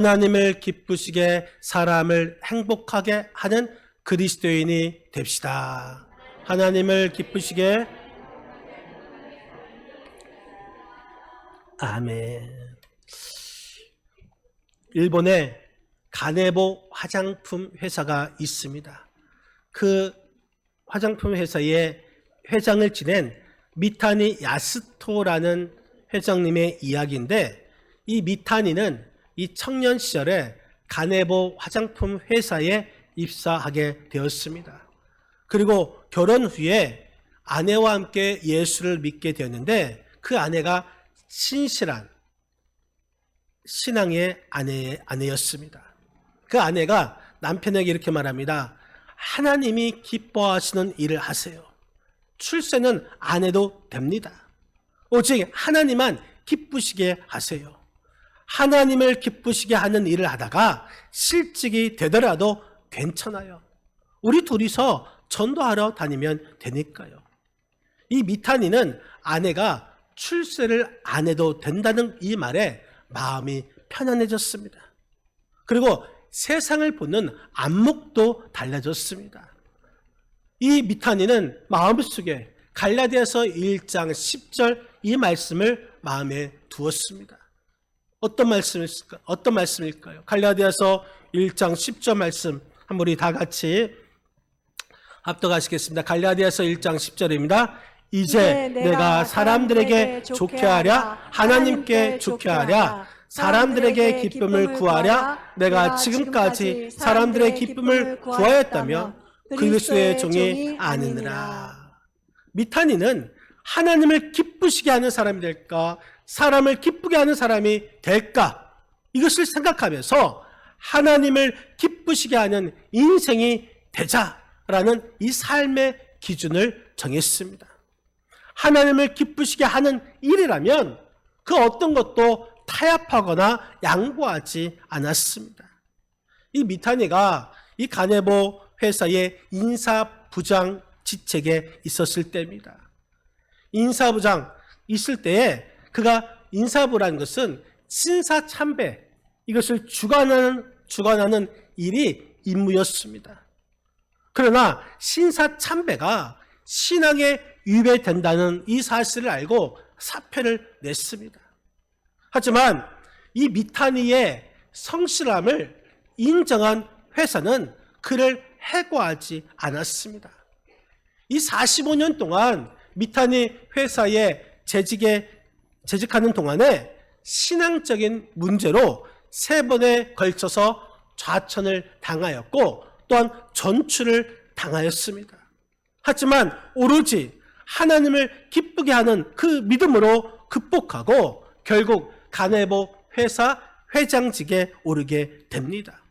하나님을 기쁘시게 사람을 행복하게 하는 그리스도인이 됩시다. 하나님을 기쁘시게 아멘. 일본에 가네보 화장품 회사가 있습니다. 그 화장품 회사의 회장을 지낸 미타니 야스토라는 회장님의 이야기인데 이 미타니는 이 청년 시절에 가네보 화장품 회사에 입사하게 되었습니다. 그리고 결혼 후에 아내와 함께 예수를 믿게 되었는데 그 아내가 신실한 신앙의 아내, 아내였습니다. 그 아내가 남편에게 이렇게 말합니다. 하나님이 기뻐하시는 일을 하세요. 출세는 안 해도 됩니다. 오직 하나님만 기쁘시게 하세요. 하나님을 기쁘시게 하는 일을 하다가 실직이 되더라도 괜찮아요. 우리 둘이서 전도하러 다니면 되니까요. 이 미타니는 아내가 출세를 안 해도 된다는 이 말에 마음이 편안해졌습니다. 그리고 세상을 보는 안목도 달라졌습니다. 이 미타니는 마음속에 갈라디아서 1장 10절 이 말씀을 마음에 두었습니다. 어떤 말씀일까요? 어떤 말씀일까요? 갈라디아서 1장 10절 말씀 한번 우리 다 같이 합독하시겠습니다. 갈라디아서 1장 10절입니다. 이제 내가 사람들에게 좋게 하랴 하나님께 좋게 하랴 사람들에게 기쁨을 구하랴 내가 지금까지 사람들의 기쁨을 구하였다며 그리스도의 종이 아니니라. 미타니는 하나님을 기쁘시게 하는 사람이 될까? 사람을 기쁘게 하는 사람이 될까? 이것을 생각하면서 하나님을 기쁘시게 하는 인생이 되자라는 이 삶의 기준을 정했습니다. 하나님을 기쁘시게 하는 일이라면 그 어떤 것도 타협하거나 양보하지 않았습니다. 이 미타니가 이 가네보 회사의 인사부장 직책에 있었을 때입니다. 인사부장 있을 때에 그가 인사부라는 것은 신사 참배 이것을 주관하는 주관하는 일이 임무였습니다. 그러나 신사 참배가 신앙에 위배된다는 이 사실을 알고 사표를 냈습니다. 하지만 이 미타니의 성실함을 인정한 회사는 그를 해고하지 않았습니다. 이 45년 동안 미타니 회사에 재직에 재직하는 동안에 신앙적인 문제로 세 번에 걸쳐서 좌천을 당하였고 또한 전출을 당하였습니다. 하지만 오로지 하나님을 기쁘게 하는 그 믿음으로 극복하고 결국 가네보 회사 회장직에 오르게 됩니다.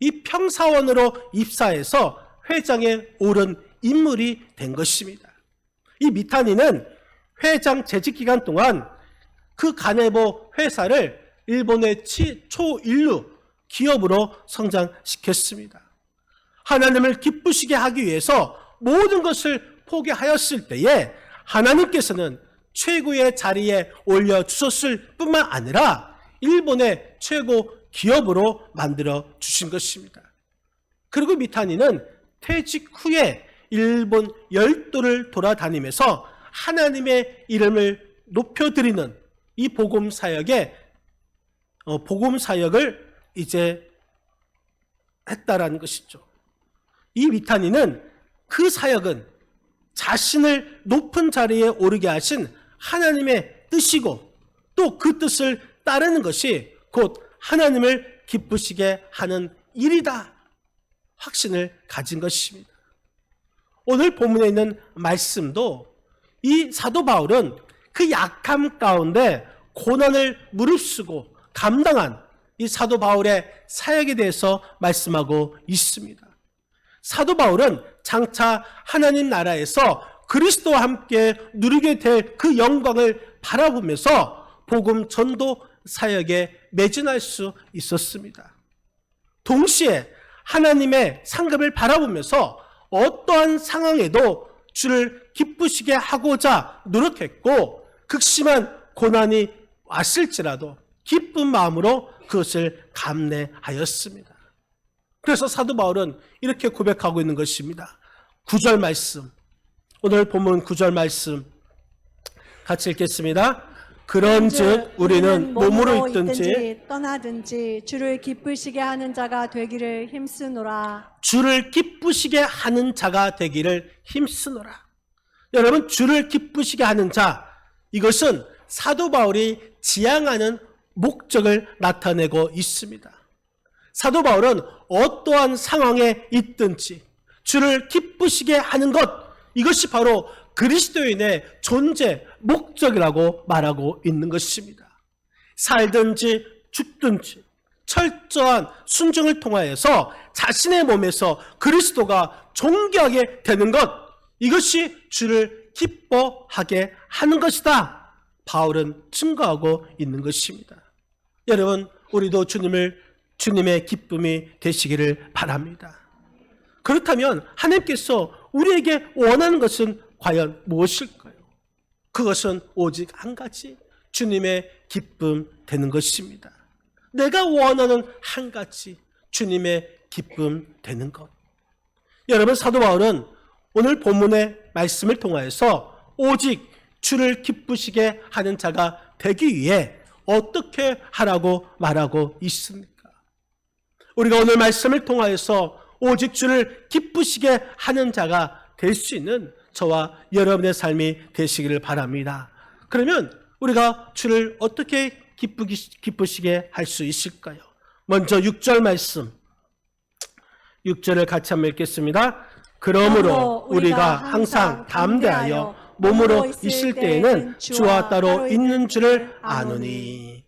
이 평사원으로 입사해서 회장에 오른 인물이 된 것입니다. 이 미타니는 회장 재직 기간 동안 그 가네보 회사를 일본의 초인류 기업으로 성장시켰습니다. 하나님을 기쁘시게 하기 위해서 모든 것을 포기하였을 때에 하나님께서는 최고의 자리에 올려주셨을 뿐만 아니라 일본의 최고 기업으로 만들어 주신 것입니다. 그리고 미타니는 퇴직 후에 일본 열도를 돌아다니면서 하나님의 이름을 높여드리는 이 복음 사역에 어, 복음 사역을 이제 했다라는 것이죠. 이 미타니는 그 사역은 자신을 높은 자리에 오르게 하신 하나님의 뜻이고 또 그 뜻을 따르는 것이 곧 하나님을 기쁘시게 하는 일이다. 확신을 가진 것입니다. 오늘 본문에 있는 말씀도 이 사도 바울은 그 약함 가운데 고난을 무릅쓰고 감당한 이 사도 바울의 사역에 대해서 말씀하고 있습니다. 사도 바울은 장차 하나님 나라에서 그리스도와 함께 누리게 될 그 영광을 바라보면서 복음 전도 사역에 매진할 수 있었습니다. 동시에 하나님의 상급을 바라보면서 어떠한 상황에도 주를 기쁘시게 하고자 노력했고 극심한 고난이 왔을지라도 기쁜 마음으로 그것을 감내하였습니다. 그래서 사도 바울은 이렇게 고백하고 있는 것입니다. 구절 말씀. 오늘 본문 구절 말씀 같이 읽겠습니다. 그런즉 우리는 몸으로 있든지 떠나든지 주를 기쁘시게 하는 자가 되기를 힘쓰노라. 주를 기쁘시게 하는 자가 되기를 힘쓰노라. 여러분, 주를 기쁘시게 하는 자, 이것은 사도 바울이 지향하는 목적을 나타내고 있습니다. 사도 바울은 어떠한 상황에 있든지 주를 기쁘시게 하는 것, 이것이 바로 그리스도인의 존재, 목적이라고 말하고 있는 것입니다. 살든지 죽든지 철저한 순종을 통하여서 자신의 몸에서 그리스도가 존귀하게 되는 것, 이것이 주를 기뻐하게 하는 것이다. 바울은 증거하고 있는 것입니다. 여러분, 우리도 주님을, 주님의 기쁨이 되시기를 바랍니다. 그렇다면 하나님께서 우리에게 원하는 것은 과연 무엇일까요? 그것은 오직 한 가지 주님의 기쁨 되는 것입니다. 내가 원하는 한 가지 주님의 기쁨 되는 것. 여러분 사도 바울은 오늘 본문의 말씀을 통하여서 오직 주를 기쁘시게 하는 자가 되기 위해 어떻게 하라고 말하고 있습니까? 우리가 오늘 말씀을 통하여서 오직 주를 기쁘시게 하는 자가 될 수 있는 저와 여러분의 삶이 되시기를 바랍니다. 그러면 우리가 주를 어떻게 기쁘기, 기쁘시게 할 수 있을까요? 먼저 6절 말씀. 6절을 같이 한번 읽겠습니다. 그러므로 우리가 항상 담대하여 몸으로 있을 때에는 주와 따로 있는 줄을 아노니.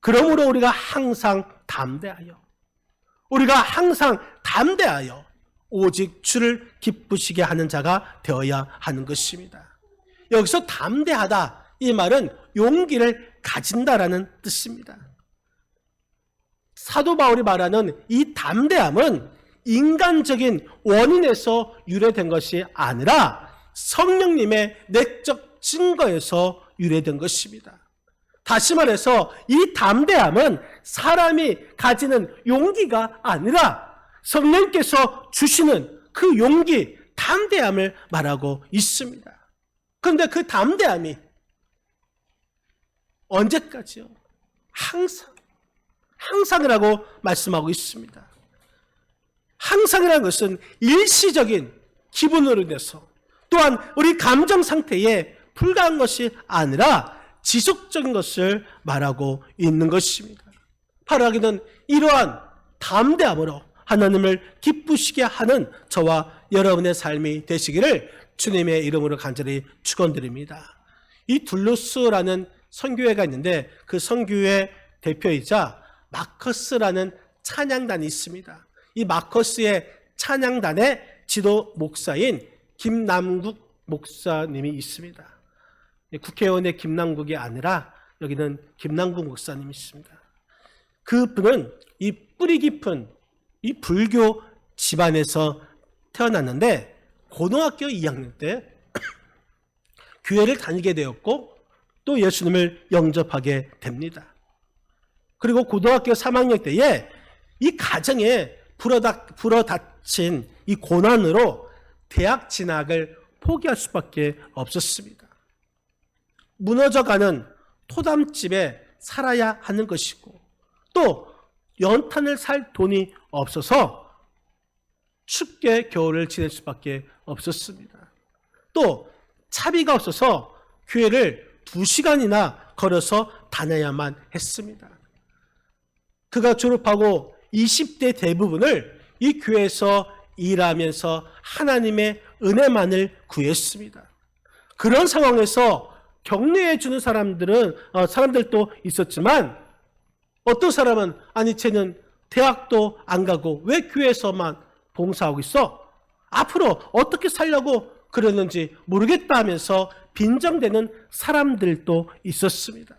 그러므로 우리가 항상 담대하여. 우리가 항상 담대하여 오직 주를 기쁘시게 하는 자가 되어야 하는 것입니다. 여기서 담대하다 이 말은 용기를 가진다라는 뜻입니다. 사도 바울이 말하는 이 담대함은 인간적인 원인에서 유래된 것이 아니라 성령님의 내적 증거에서 유래된 것입니다. 다시 말해서 이 담대함은 사람이 가지는 용기가 아니라 성령께서 주시는 그 용기, 담대함을 말하고 있습니다. 그런데 그 담대함이 언제까지요? 항상, 항상이라고 말씀하고 있습니다. 항상이라는 것은 일시적인 기분으로 인해서 또한 우리 감정 상태에 불과한 것이 아니라 지속적인 것을 말하고 있는 것입니다. 바라기는 이러한 담대함으로 하나님을 기쁘시게 하는 저와 여러분의 삶이 되시기를 주님의 이름으로 간절히 축원드립니다. 이 둘루스라는 선교회가 있는데 그 선교회 대표이자 마커스라는 찬양단이 있습니다. 이 마커스의 찬양단의 지도 목사인 김남국 목사님이 있습니다. 국회의원의 김남국이 아니라 여기는 김남국 목사님이 있습니다. 그 분은 이 뿌리 깊은 이 불교 집안에서 태어났는데 고등학교 2학년 때 교회를 다니게 되었고 또 예수님을 영접하게 됩니다. 그리고 고등학교 3학년 때에 이 가정에 불어닥, 불어닥친 이 고난으로 대학 진학을 포기할 수밖에 없었습니다. 무너져가는 토담집에 살아야 하는 것이고 또 연탄을 살 돈이 없어서 춥게 겨울을 지낼 수밖에 없었습니다. 또 차비가 없어서 교회를 두 시간이나 걸어서 다녀야만 했습니다. 그가 졸업하고 20대 대부분을 이 교회에서 일하면서 하나님의 은혜만을 구했습니다. 그런 상황에서 격려해 주는 사람들은 어, 사람들도 있었지만 어떤 사람은 아니 쟤는 대학도 안 가고 왜 교회에서만 봉사하고 있어? 앞으로 어떻게 살려고 그러는지 모르겠다 하면서 빈정대는 사람들도 있었습니다.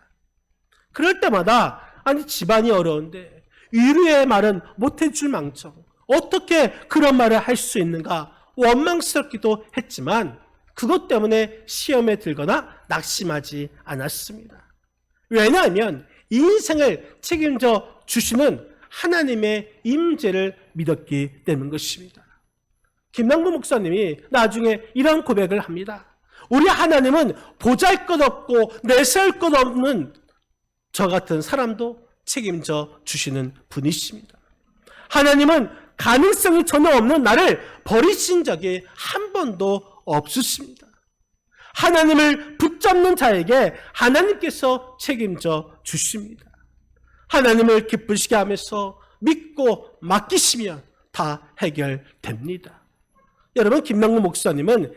그럴 때마다 아니 집안이 어려운데 위로의 말은 못해줄 망정 어떻게 그런 말을 할 수 있는가 원망스럽기도 했지만 그것 때문에 시험에 들거나 낙심하지 않았습니다. 왜냐하면 인생을 책임져 주시는 하나님의 임재를 믿었기 때문 것입니다. 김남구 목사님이 나중에 이런 고백을 합니다. 우리 하나님은 보잘 것 없고 내세울 것 없는 저 같은 사람도 책임져 주시는 분이십니다. 하나님은 가능성이 전혀 없는 나를 버리신 적이 한 번도 없으십니다. 하나님을 붙잡는 자에게 하나님께서 책임져 주십니다. 하나님을 기쁘시게 하면서 믿고 맡기시면 다 해결됩니다. 여러분, 김남구 목사님은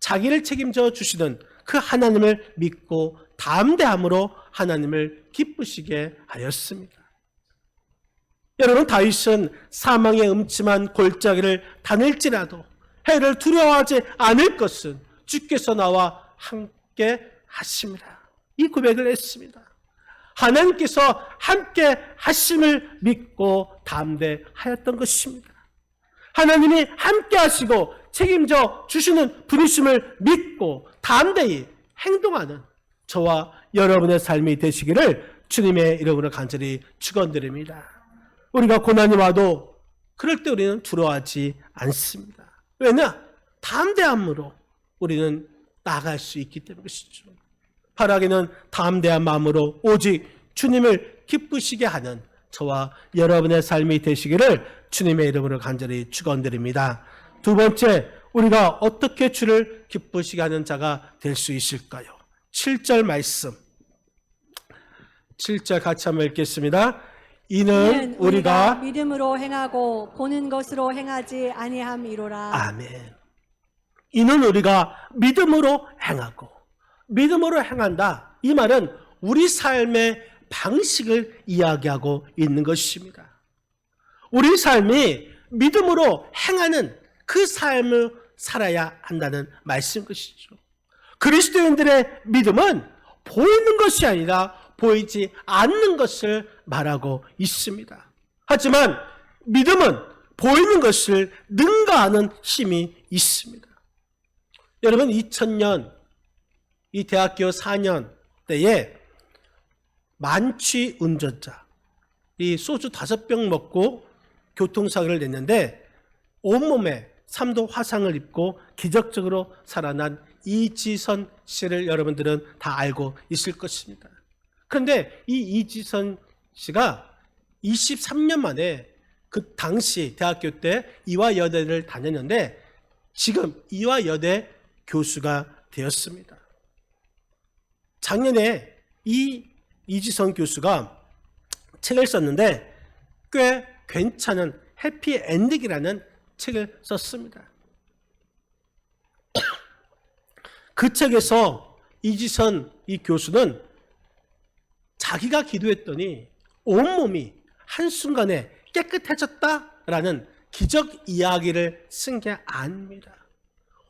자기를 책임져 주시는 그 하나님을 믿고 담대함으로 하나님을 기쁘시게 하였습니다. 여러분, 다윗은 사망의 음침한 골짜기를 다닐지라도 해를 두려워하지 않을 것은 주께서 나와 함께 하십니다. 이 고백을 했습니다. 하나님께서 함께 하심을 믿고 담대하였던 것입니다. 하나님이 함께 하시고 책임져 주시는 분이심을 믿고 담대히 행동하는 저와 여러분의 삶이 되시기를 주님의 이름으로 간절히 축원드립니다. 우리가 고난이 와도 그럴 때 우리는 두려워하지 않습니다. 왜냐? 담대함으로 우리는 나갈 수 있기 때문이시죠. 바라기는 담대한 마음으로 오직 주님을 기쁘시게 하는 저와 여러분의 삶이 되시기를 주님의 이름으로 간절히 축원드립니다. 두 번째, 우리가 어떻게 주를 기쁘시게 하는 자가 될 수 있을까요? 7절 말씀. 7절 같이 한번 읽겠습니다. 이는 우리가 믿음으로 행하고 보는 것으로 행하지 아니함이로라. 아멘. 이는 우리가 믿음으로 행하고 믿음으로 행한다. 이 말은 우리 삶의 방식을 이야기하고 있는 것입니다. 우리 삶이 믿음으로 행하는 그 삶을 살아야 한다는 말씀 것이죠. 그리스도인들의 믿음은 보이는 것이 아니라 보이지 않는 것을 말하고 있습니다. 하지만 믿음은 보이는 것을 능가하는 힘이 있습니다. 여러분 2000년 이 대학교 4년 때에 만취 운전자 이 소주 다섯 병 먹고 교통사고를 냈는데 온몸에 3도 화상을 입고 기적적으로 살아난 이지선 씨를 여러분들은 다 알고 있을 것입니다. 그런데 이 이지선 씨가 23년 만에 그 당시 대학교 때 이화여대를 다녔는데 지금 이화여대 교수가 되었습니다. 작년에 이 이지선 교수가 책을 썼는데 꽤 괜찮은 해피 엔딩이라는 책을 썼습니다. 그 책에서 이지선 이 교수는 자기가 기도했더니 온몸이 한순간에 깨끗해졌다라는 기적 이야기를 쓴 게 아닙니다.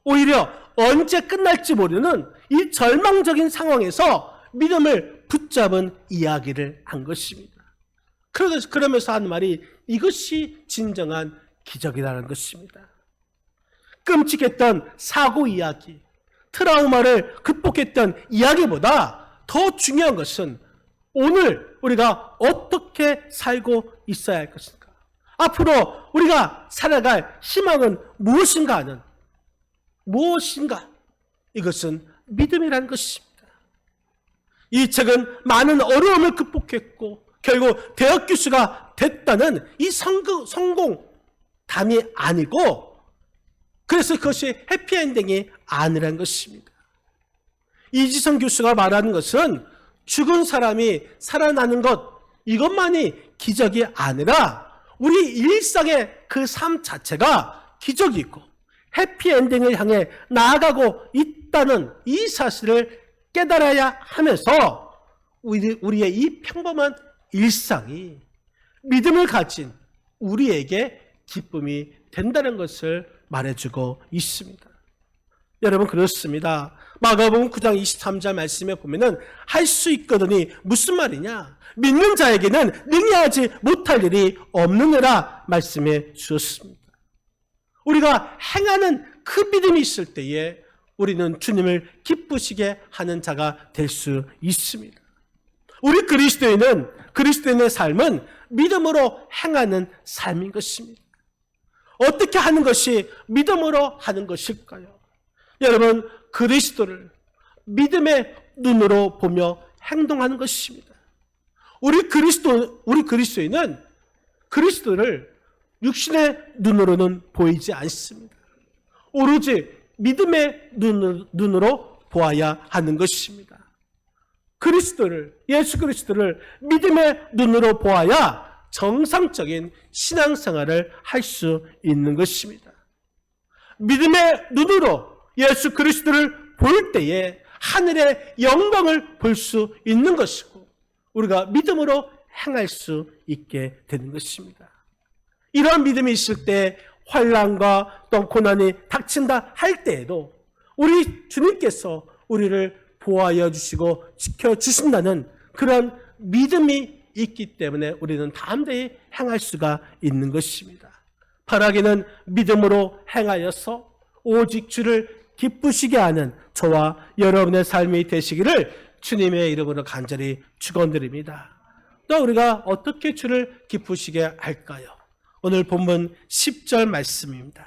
오히려 언제 끝날지 모르는 이 절망적인 상황에서 믿음을 붙잡은 이야기를 한 것입니다. 그러면서, 그러면서 한 말이 이것이 진정한 기적이라는 것입니다. 끔찍했던 사고 이야기, 트라우마를 극복했던 이야기보다 더 중요한 것은 오늘 우리가 어떻게 살고 있어야 할 것인가? 앞으로 우리가 살아갈 희망은 무엇인가 하는 무엇인가? 이것은 믿음이라는 것입니다. 이 책은 많은 어려움을 극복했고 결국 대학 교수가 됐다는 이 성공, 성공담이 아니고 그래서 그것이 해피엔딩이 아니라는 것입니다. 이지성 교수가 말하는 것은 죽은 사람이 살아나는 것 이것만이 기적이 아니라 우리 일상의 그 삶 자체가 기적이고 해피엔딩을 향해 나아가고 있다는 이 사실을 깨달아야 하면서 우리, 우리의 이 평범한 일상이 믿음을 가진 우리에게 기쁨이 된다는 것을 말해주고 있습니다. 여러분 그렇습니다. 마가복음 9장 23절 말씀에 보면은 할 수 있거든이 무슨 말이냐? 믿는 자에게는 능히 하지 못할 일이 없느니라 말씀해 주셨습니다. 우리가 행하는 그 믿음이 있을 때에 우리는 주님을 기쁘시게 하는 자가 될 수 있습니다. 우리 그리스도인은 그리스도인의 삶은 믿음으로 행하는 삶인 것입니다. 어떻게 하는 것이 믿음으로 하는 것일까요? 여러분, 그리스도를 믿음의 눈으로 보며 행동하는 것입니다. 우리 그리스도, 우리 그리스도인은 그리스도를 육신의 눈으로는 보이지 않습니다. 오로지 믿음의 눈- 눈으로 보아야 하는 것입니다. 그리스도를, 예수 그리스도를 믿음의 눈으로 보아야 정상적인 신앙생활을 할 수 있는 것입니다. 믿음의 눈으로 예수 그리스도를 볼 때에 하늘의 영광을 볼 수 있는 것이고 우리가 믿음으로 행할 수 있게 되는 것입니다. 이러한 믿음이 있을 때 환란과 또 고난이 닥친다 할 때에도 우리 주님께서 우리를 보호하여 주시고 지켜 주신다는 그런 믿음이 있기 때문에 우리는 담대히 행할 수가 있는 것입니다. 바라기는 믿음으로 행하여서 오직 주를 기쁘시게 하는 저와 여러분의 삶이 되시기를 주님의 이름으로 간절히 축원드립니다. 또 우리가 어떻게 주를 기쁘시게 할까요? 오늘 본문 10절 말씀입니다.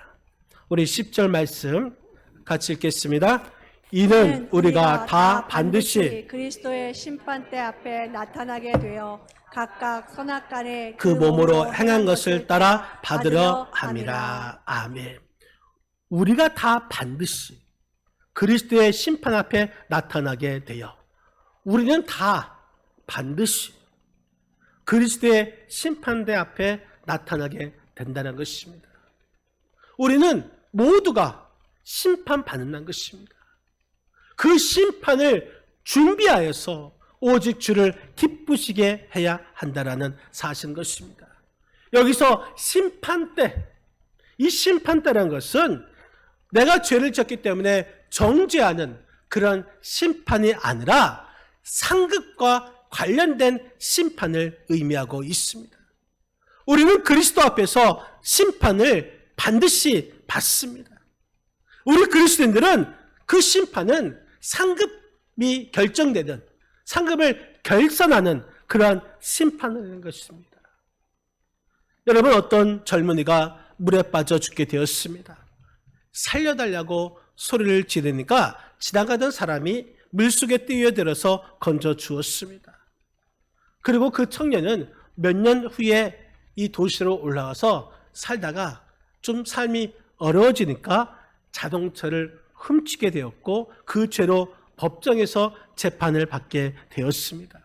우리 10절 말씀 같이 읽겠습니다. 이는 우리가 다 반드시 그리스도의 심판대 앞에 나타나게 되어 각각 선악간에 그 몸으로 행한 것을 따라 받으려 함이라. 아멘. 우리가 다 반드시 그리스도의 심판 앞에 나타나게 되어 우리는 다 반드시 그리스도의 심판대 앞에 나타나게 된다는 것입니다. 우리는 모두가 심판받는 것입니다. 그 심판을 준비하여서 오직 주를 기쁘시게 해야 한다라는 사실인 것입니다. 여기서 심판대, 이 심판대라는 것은 내가 죄를 졌기 때문에 정죄하는 그런 심판이 아니라 상급과 관련된 심판을 의미하고 있습니다. 우리는 그리스도 앞에서 심판을 반드시 받습니다. 우리 그리스도인들은 그 심판은 상급이 결정되든 상급을 결산하는 그러한 심판을 것입니다. 여러분 어떤 젊은이가 물에 빠져 죽게 되었습니다. 살려달라고 소리를 지르니까 지나가던 사람이 물속에 뛰어들어서 건져 주었습니다. 그리고 그 청년은 몇 년 후에 이 도시로 올라와서 살다가 좀 삶이 어려워지니까 자동차를 훔치게 되었고 그 죄로 법정에서 재판을 받게 되었습니다.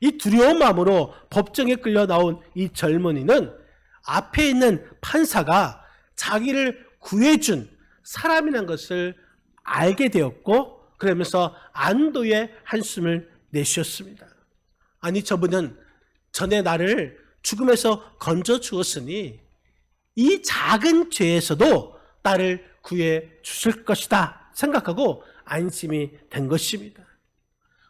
이 두려운 마음으로 법정에 끌려 나온 이 젊은이는 앞에 있는 판사가 자기를 구해준 사람이라는 것을 알게 되었고 그러면서 안도의 한숨을 내쉬었습니다. 아니 저분은 전에 나를 죽음에서 건져 주었으니 이 작은 죄에서도 나를 구해 주실 것이다 생각하고 안심이 된 것입니다.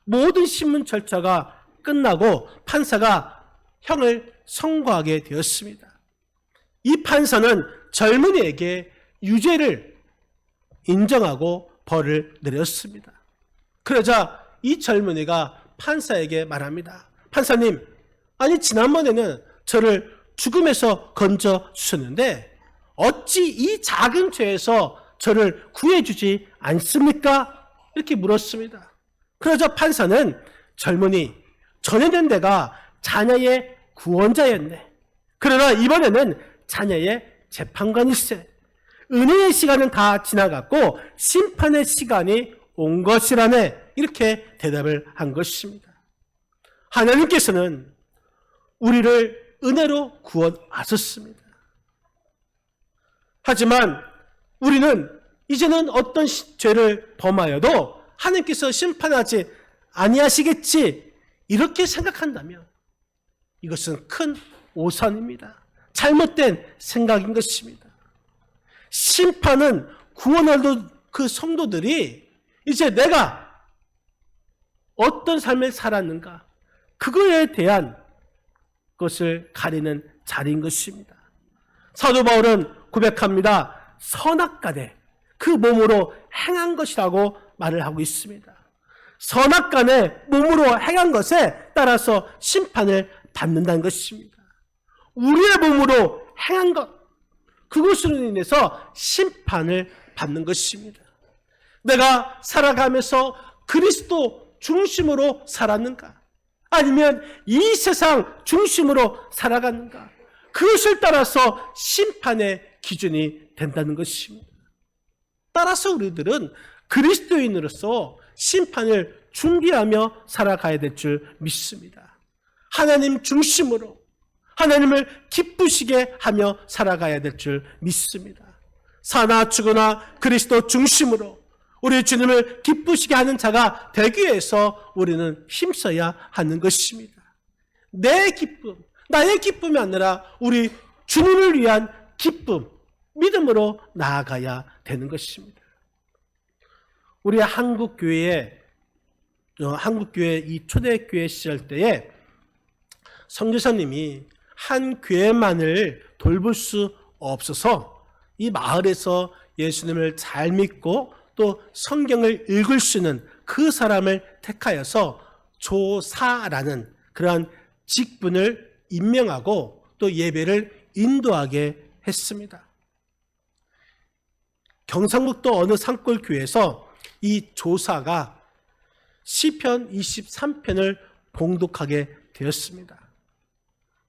모든 신문 절차가 끝나고 판사가 형을 선고하게 되었습니다. 이 판사는 젊은이에게 유죄를 인정하고 벌을 내렸습니다. 그러자 이 젊은이가 판사에게 말합니다. 판사님, 아니 지난번에는 저를 죽음에서 건져 주셨는데 어찌 이 작은 죄에서 저를 구해 주지 않습니까? 이렇게 물었습니다. 그러자 판사는 젊은이, 전에는 내가 자녀의 구원자였네. 그러나 이번에는 자녀의 재판관일세. 은혜의 시간은 다 지나갔고 심판의 시간이 온 것이라네. 이렇게 대답을 한 것입니다. 하나님께서는 우리를 은혜로 구원하셨습니다. 하지만 우리는 이제는 어떤 시- 죄를 범하여도 하나님께서 심판하지 아니하시겠지 이렇게 생각한다면 이것은 큰 오산입니다. 잘못된 생각인 것입니다. 심판은 구원할 그 성도들이 이제 내가 어떤 삶을 살았는가 그거에 대한 것을 가리는 자리인 것입니다. 사도 바울은 고백합니다. 선악간에 그 몸으로 행한 것이라고 말을 하고 있습니다. 선악간에 몸으로 행한 것에 따라서 심판을 받는다는 것입니다. 우리의 몸으로 행한 것, 그것으로 인해서 심판을 받는 것입니다. 내가 살아가면서 그리스도 중심으로 살았는가? 아니면 이 세상 중심으로 살아갔는가? 그것을 따라서 심판의 기준이 된다는 것입니다. 따라서 우리들은 그리스도인으로서 심판을 준비하며 살아가야 될 줄 믿습니다. 하나님 중심으로 하나님을 기쁘시게 하며 살아가야 될 줄 믿습니다. 사나 죽으나 그리스도 중심으로 우리 주님을 기쁘시게 하는 자가 되기 위해서 우리는 힘써야 하는 것입니다. 내 기쁨, 나의 기쁨이 아니라 우리 주님을 위한 기쁨, 믿음으로 나아가야 되는 것입니다. 우리 한국 교회에 어, 한국 교회 이 초대 교회 시절 때에 성교사님이 한 교회만을 돌볼 수 없어서 이 마을에서 예수님을 잘 믿고 또 성경을 읽을 수 있는 그 사람을 택하여서 조사라는 그러한 직분을 임명하고 또 예배를 인도하게 했습니다. 경상북도 어느 산골 교회에서 이 조사가 시편 23편을 봉독하게 되었습니다.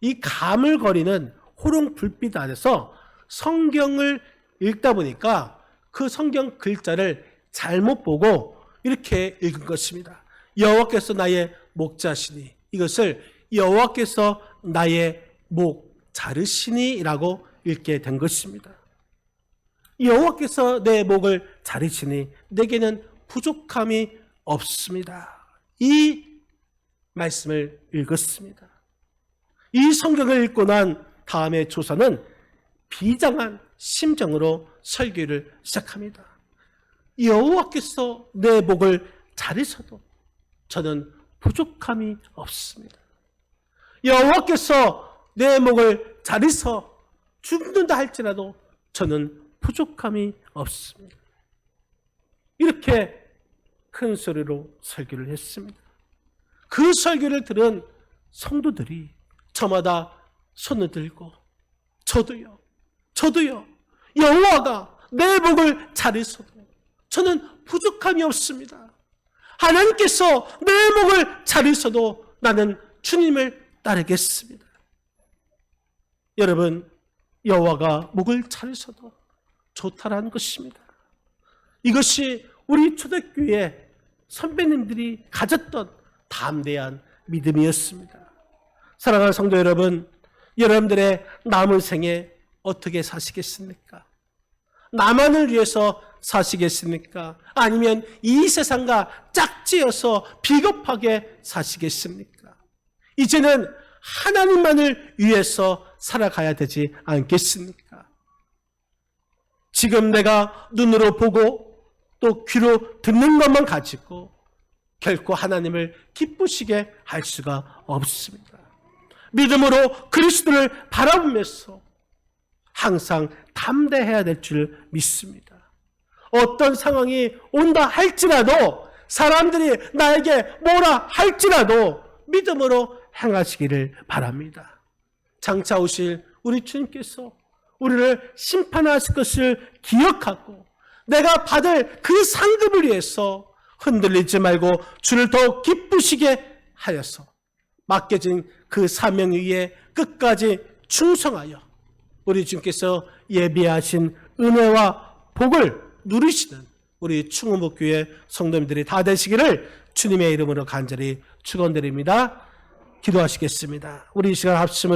이 가물거리는 호롱 불빛 아래서 성경을 읽다 보니까 그 성경 글자를 잘못 보고 이렇게 읽은 것입니다. 여호와께서 나의 목자시니 이것을 여호와께서 나의 목 자르시니라고 읽게 된 것입니다. 여호와께서 내 목을 자르시니 내게는 부족함이 없습니다. 이 말씀을 읽었습니다. 이 성경을 읽고 난 다음에 조사는 비장한 심정으로 설교를 시작합니다. 여호와께서 내 목을 자르셔도 저는 부족함이 없습니다. 여호와께서 내 목을 자르서 죽는다 할지라도 저는 부족함이 없습니다. 이렇게 큰 소리로 설교를 했습니다. 그 설교를 들은 성도들이 저마다 손을 들고 저도요, 저도요, 여호와가 내 목을 자르셔도 저는 부족함이 없습니다. 하나님께서 내 목을 자르셔도 나는 주님을 따르겠습니다. 여러분, 여호와가 목을 자르셔도 좋다라는 것입니다. 이것이 우리 초대교회 선배님들이 가졌던 담대한 믿음이었습니다. 사랑하는 성도 여러분, 여러분들의 남은 생에 어떻게 사시겠습니까? 나만을 위해서 사시겠습니까? 아니면 이 세상과 짝지어서 비겁하게 사시겠습니까? 이제는 하나님만을 위해서 살아가야 되지 않겠습니까? 지금 내가 눈으로 보고 또 귀로 듣는 것만 가지고 결코 하나님을 기쁘시게 할 수가 없습니다. 믿음으로 그리스도를 바라보면서 항상 담대해야 될 줄 믿습니다. 어떤 상황이 온다 할지라도 사람들이 나에게 뭐라 할지라도 믿음으로 행하시기를 바랍니다. 장차 오실 우리 주님께서 우리를 심판하실 것을 기억하고 내가 받을 그 상급을 위해서 흔들리지 말고 주를 더 기쁘시게 하여서 맡겨진 그 사명 위에 끝까지 충성하여 우리 주님께서 예비하신 은혜와 복을 누리시는 우리 충무목교회 성도님들이 다 되시기를 주님의 이름으로 간절히 축원드립니다. 기도하시겠습니다. 우리 이 시간 합심으로